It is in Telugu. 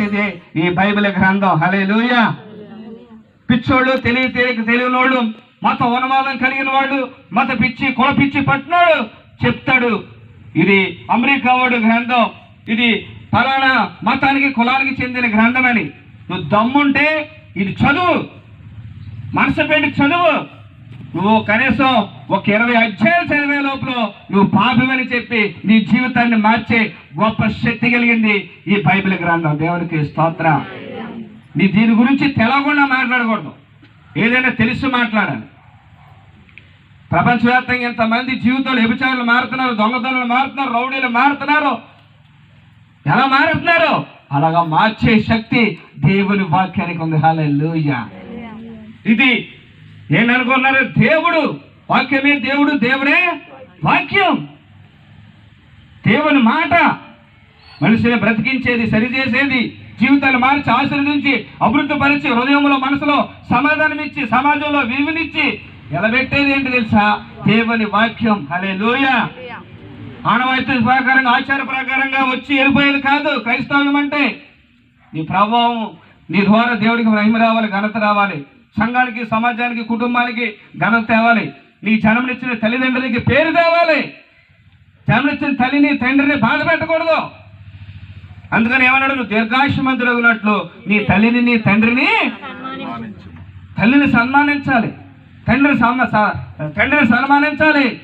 చేసేది ఈ బైబిల్ గ్రంథం. హలే పిచ్చోళ్ళు తెలియ తెలియక తెలియనోళ్ళు మత ఉన్మాదం కలిగిన వాళ్ళు మత పిచ్చి కుల పిచ్చి పట్టినాడు చెప్తాడు. ఇది అమెరికా వాడు గ్రంథం. ఇది ఫలానా మతానికి కులానికి చెందిన గ్రంథమని. నువ్వు దమ్ముంటే ఇది చదువు. మనసు పెట్టి చదువు. నువ్వు కనీసం ఒక ఇరవై అధ్యాయులు చదివే లోపల నువ్వు పాపమని చెప్పి నీ జీవితాన్ని మార్చే గొప్ప శక్తి కలిగింది ఈ బైబిల్ గ్రంథం. దేవునికి స్తోత్ర. నీ దీని గురించి తెలవకుండా మాట్లాడకూడదు. ఏదైనా తెలిసి మాట్లాడాలి. ప్రపంచవ్యాప్తంగా ఇంతమంది జీవితంలో ఎబిచారులు మారుతున్నారు దొంగతనాలు మారుతున్నారు రౌడీలు మారుతున్నారు ఎలా మారుతున్నారు? అలాగా మార్చే శక్తి దేవుని వాక్యానికి ఉంది. హల్లెలూయా. ఇది ఏంటనుకున్నారు దేవుడు వాక్యమే దేవుడు దేవుడే వాక్యం. దేవుని మాట మనిషిని బ్రతికించేది సరిచేసేది జీవితాలు మార్చి ఆశీర్వదించి అభివృద్ధిపరిచి హృదయంలో మనసులో సమాధానం ఇచ్చి సమాజంలో విలువనిచ్చి నిలబెట్టేది ఏంటి తెలుసా? దేవుని వాక్యం. హలే ఆనవాయితీ ప్రకారంగా ఆచార ప్రకారంగా వచ్చి వెళ్ళిపోయేది కాదు క్రైస్తవ్యం అంటే నీ ప్రభావం నీ ద్వారా దేవుడికి మహిమ రావాలి ఘనత రావాలి. సంఘానికి సమాజానికి కుటుంబానికి ఘనత తేవాలి. నీ జన్మనిచ్చిన తల్లిదండ్రులకి పేరు తేవాలి. జన్మనిచ్చిన తల్లిని తండ్రిని బాధ పెట్టకూడదు. అందుకని ఏమన్నాడు? నువ్వు దీర్ఘాయుష్మంతుడు ఉన్నట్లు నీ తల్లిని నీ తండ్రిని తల్లిని సన్మానించాలి. తండ్రిని తండ్రిని సన్మానించాలి.